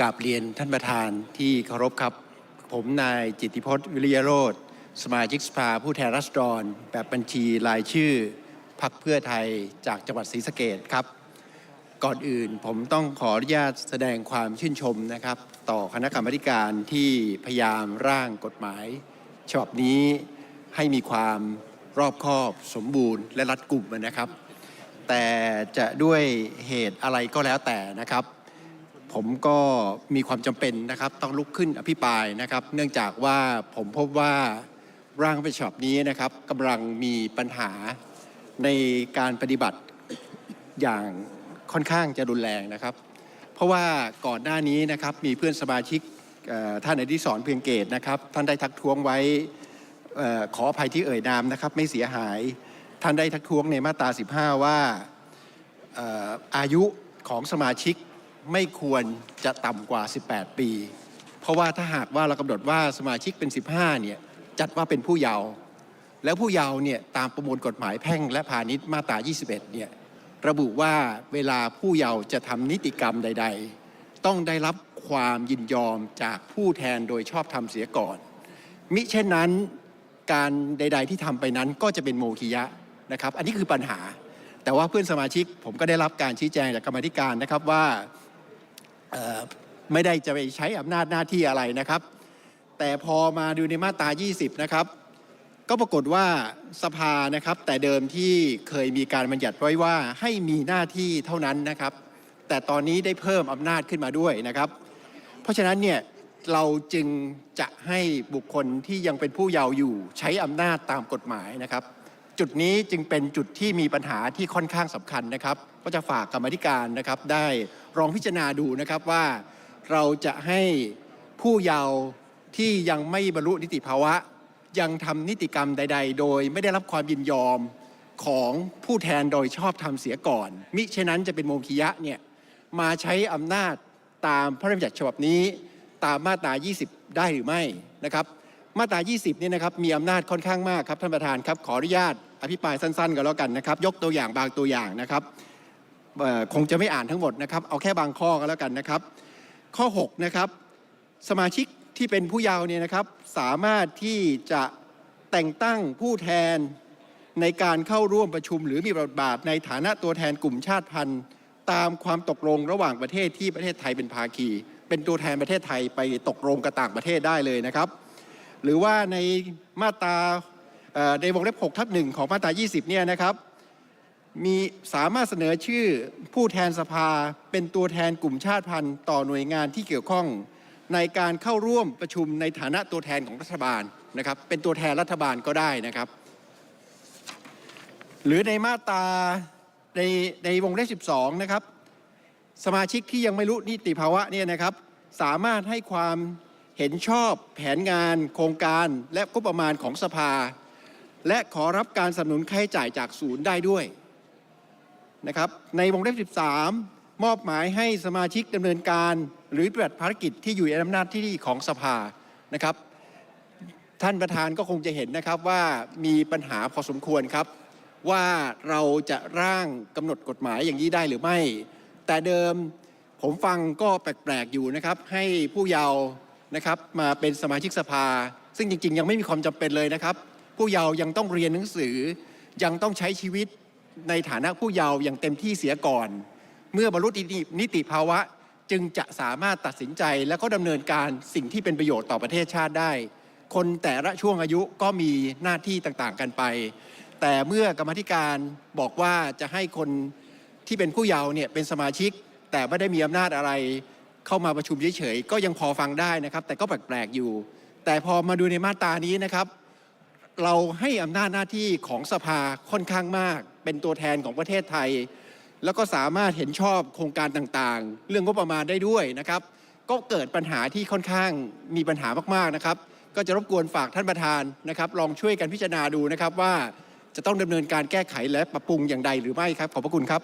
กราบเรียนท่านประธานที่เคารพครับ ผมนายจิตติพจน์วิริยโรธสมาชิกสภาผู้แทนราษฎร แบบบัญชีรายชื่อพรรคเพื่อไทยจากจังหวัดศรีสะเกดครับ ก่อนอื่นผมต้องขออนุญาตแสดงความชื่นชมนะครับ ต่อคณะกรรมการที่พยายามร่างกฎหมายฉบับนี้ให้มีความรอบคอบสมบูรณ์และรัดกุมนะครับ แต่จะด้วยเหตุอะไรก็แล้วแต่นะครับ ผมก็มีความจำเป็นนะครับ ต้องลุกขึ้นอภิปรายนะครับ เนื่องจากว่าผมพบว่าร่างประฉบับนี้นะครับกำลังมีปัญหาในการปฏิบัติอย่างค่อนข้างจะรุนแรงนะครับ เพราะว่าก่อนหน้านี้นะครับมีเพื่อนสมาชิกเอ่อท่านอดิศรเพียงเกตนะครับท่านได้ทักท้วงไว้ขออภัยที่เอ่ยนามนะครับ ไม่เสียหาย ท่านได้ทักท้วงในมาตรา 15 ว่าเอ่ออายุของสมาชิก ไม่ควรจะต่ำกว่า 18 ปี เพราะว่าถ้าหากว่าเรากำหนดว่าสมาชิกเป็น 15 เนี่ยจัดว่าเป็นผู้เยาว์แล้วผู้เยาว์เนี่ยตามประมวลกฎหมายแพ่งและพาณิชย์มาตรา 21 เนี่ยระบุว่าเวลาผู้เยาว์จะทำนิติกรรมใด ๆ ต้องได้รับความยินยอมจากผู้แทนโดยชอบธรรมเสียก่อน มิเช่นนั้นการใด ๆ ที่ทำไปนั้นก็จะเป็นโมฆิยะนะครับ อันนี้คือปัญหา แต่ว่าเพื่อนสมาชิกผมก็ได้รับการชี้แจงจากกรรมธิการนะครับว่า ไม่ได้จะไปใช้อำนาจหน้าที่อะไรนะครับ แต่พอมาดูในมาตรา 20 นะครับ ก็ปรากฏว่าสภานะครับ แต่เดิมที่เคยมีการบัญญัติไว้ว่าให้มีหน้าที่เท่านั้นนะครับ แต่ตอนนี้ได้เพิ่มอำนาจขึ้นมาด้วยนะครับ เพราะฉะนั้นเนี่ยเราจึงจะให้บุคคลที่ยังเป็นผู้เยาว์อยู่ใช้อำนาจตามกฎหมายนะครับ จุดนี้จึงเป็นจุดที่มีปัญหาที่ค่อนข้างสำคัญนะครับ ก็จะฝากกรรมธิการนะครับ ได้ลองพิจารณาดูนะครับว่าเราจะให้ผู้เยาว์ที่ยังไม่บรรลุนิติภาวะ ยังทำนิติกรรมใด ๆ โดยไม่ได้รับความยินยอมของผู้แทนโดยชอบทำเสียก่อน มิฉะนั้นจะเป็นโมฆิยะเนี่ยมาใช้อำนาจตามพระราชบัญญัติฉบับนี้ ตามมาตรา 20 ได้หรือไม่นะครับ มาตรา 20เนี่ยนะครับมีอำนาจค่อนข้างมากครับท่านประธานครับขออนุญาต อภิปรายสั้นๆกันแล้วกันนะครับ ยกตัวอย่างบางตัวอย่างนะครับคงจะไม่อ่านทั้งหมดนะครับ เอาแค่บางข้อกันแล้วกันนะครับ ข้อ6นะครับสมาชิกที่เป็นผู้เยาว์เนี่ยนะครับ สามารถที่จะแต่งตั้งผู้แทนในการเข้าร่วมประชุม หรือมีบทบาทในฐานะตัวแทนกลุ่มชาติพันธุ์ ตามความตกลงระหว่างประเทศที่ประเทศไทยเป็นภาคี เป็นตัวแทนประเทศไทยไปตกลงกับต่างประเทศได้เลยนะครับ หรือว่าในมาตรา ในวงเล็บ6ทับหนึ่งของมาตรา 20 เนี่ยนะครับ มีสามารถเสนอชื่อผู้แทนสภาเป็นตัวแทนกลุ่มชาติพันธุ์ต่อหน่วยงานที่เกี่ยวข้องในการเข้าร่วมประชุมในฐานะตัวแทนของรัฐบาลนะครับ เป็นตัวแทนรัฐบาลก็ได้นะครับ หรือในมาตราในในวงเล็บ12 นะครับ สมาชิกที่ยังไม่รู้นิติภาวะเนี่ยนะครับ สามารถให้ความเห็นชอบแผนงาน โครงการและงบประมาณของสภา และขอรับการสนับสนุนค่าใช้จ่ายจากศูนย์ได้ด้วยนะครับในวงเล็บ 13 มอบหมายให้สมาชิกดำเนินการ หรือปฏิบัติภารกิจที่อยู่ในอำนาจที่ของสภานะครับ ท่านประธานก็คงจะเห็นนะครับว่ามีปัญหาพอสมควรครับ ว่าเราจะร่างกำหนดกฎหมายอย่างนี้ได้หรือไม่ แต่เดิมผมฟังก็แปลกๆอยู่นะครับ ให้ผู้เยาว์นะครับมาเป็นสมาชิกสภา ซึ่งจริง ๆ ยังไม่มีความจำเป็นเลยนะครับ ผู้เยาว์ยังต้องเรียนหนังสือ ยังต้องใช้ชีวิตในฐานะผู้เยาว์อย่างเต็มที่เสียก่อน เมื่อบรรลุนิติภาวะจึงจะสามารถตัดสินใจและก็ดำเนินการสิ่งที่เป็นประโยชน์ต่อประเทศชาติได้ คนแต่ละช่วงอายุก็มีหน้าที่ต่างๆกันไป แต่เมื่อกรรมธิการบอกว่าจะให้คนที่เป็นผู้เยาว์เนี่ยเป็นสมาชิก แต่ไม่ได้มีอำนาจอะไร เข้ามาประชุมเฉยๆก็ยังพอฟังได้นะครับ แต่ก็แปลกๆอยู่ แต่พอมาดูในมาตรานี้นะครับ เราให้อำนาจหน้าที่ของสภาค่อนข้างมาก เป็นตัวแทนของประเทศไทย แล้วก็สามารถเห็นชอบโครงการต่างๆ เรื่องงบประมาณได้ด้วยนะครับ ก็เกิดปัญหาที่ค่อนข้างมีปัญหามากๆนะครับ ก็จะรบกวนฝากท่านประธานนะครับ ลองช่วยกันพิจารณาดูนะครับว่าจะต้องดำเนินการแก้ไขและปรับปรุงอย่างใดหรือไม่ครับ ขอบพระคุณครับ